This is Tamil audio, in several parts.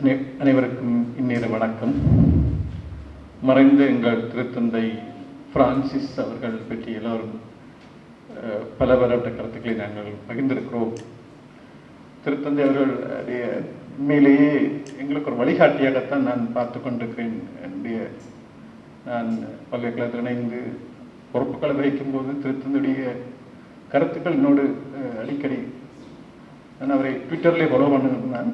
அனை அனைவருக்கும் இந்நேர வணக்கம். மறைந்த எங்கள் திருத்தந்தை பிரான்சிஸ் அவர்கள் பற்றி எல்லோரும் பல வரப்பட்ட கருத்துக்களை நாங்கள் பகிர்ந்திருக்கிறோம். திருத்தந்தை அவர்களுடைய உண்மையிலேயே எங்களுக்கு ஒரு வழிகாட்டியாகத்தான் நான் பார்த்து கொண்டிருக்கிறேன். என்னுடைய நான் பல்கலைக்கழகத்தில் இணைந்து பொறுப்புகளை வகிக்கும்போது திருத்தந்தையுடைய கருத்துக்கள் என்னோடு அடிக்கடி நான் அவரை ட்விட்டர்லேயே ஃபாலோ பண்ணுகிறேன் நான்.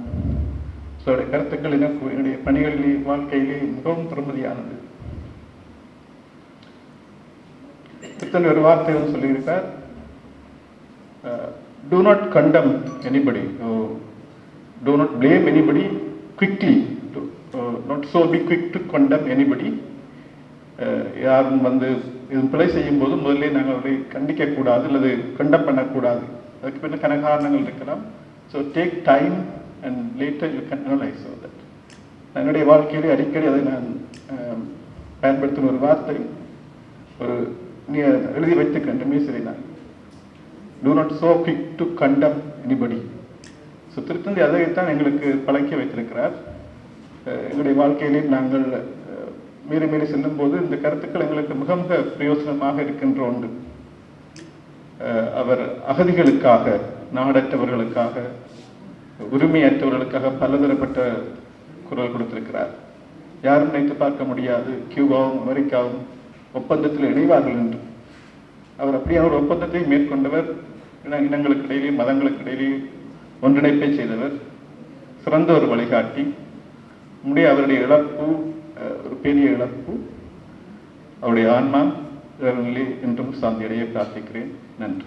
அவருடைய கருத்துக்கள் எனக்கு என்னுடைய பணிகளிலே வாழ்க்கையிலே மிகவும் திருமதியானது. இத்தனை ஒரு வார்த்தை வந்து சொல்லியிருக்கார். Do not condemn anybody do not blame anybody quickly not so be quick to condemn anybody யாரும் வந்து இது பிழை செய்யும் போது முதல்ல நாங்கள் அவரை கண்டிக்க கூடாது அல்லது கண்டம் பண்ணக்கூடாது. அதுக்கு பின்ன கன காரணங்கள் இருக்கலாம். So take time and later you can analyse so that என்னுடைய வாழ்க்கையிலே அடிக்கடி அதை நான் பயன்படுத்தின பயன்படுத்தும் ஒரு வார்த்தை ஒரு நீ எழுதி வைத்துக்கின்றமே சரி நான் do not so quick to condemn anybody so திருத்தந்தி அதைத்தான் எங்களுக்கு பழக்கி வைத்திருக்கிறார். எங்களுடைய வாழ்க்கையிலே நாங்கள் அஹ், மீறி மீறி செல்லும் போது இந்த கருத்துக்கள் எங்களுக்கு மிக மிக பிரயோசனமாக இருக்கின்ற ஒன்று. அவர் அகதிகளுக்காக நாடற்றவர்களுக்காக உரிமையற்றவர்களுக்காக பலதரப்பட்ட குரல் கொடுத்திருக்கிறார். யாரும் நினைத்து பார்க்க முடியாது. கியூபாவும் அமெரிக்காவும் ஒப்பந்தத்தில் இணைவார்கள் என்று. அவர் அப்படி அவர் ஒப்பந்தத்தை மேற்கொண்டவர் இனங்களுக்கு இடையிலே மதங்களுக்கு இடையிலே ஒன்றிணைப்பை செய்தவர். சிறந்த ஒரு வழிகாட்டி. முடிய அவருடைய இழப்பு ஒரு பெரிய இழப்பு. அவருடைய ஆன்மா இறைவனிலே என்றும் சாந்தியடைய பிரார்த்திக்கிறேன். நன்றி.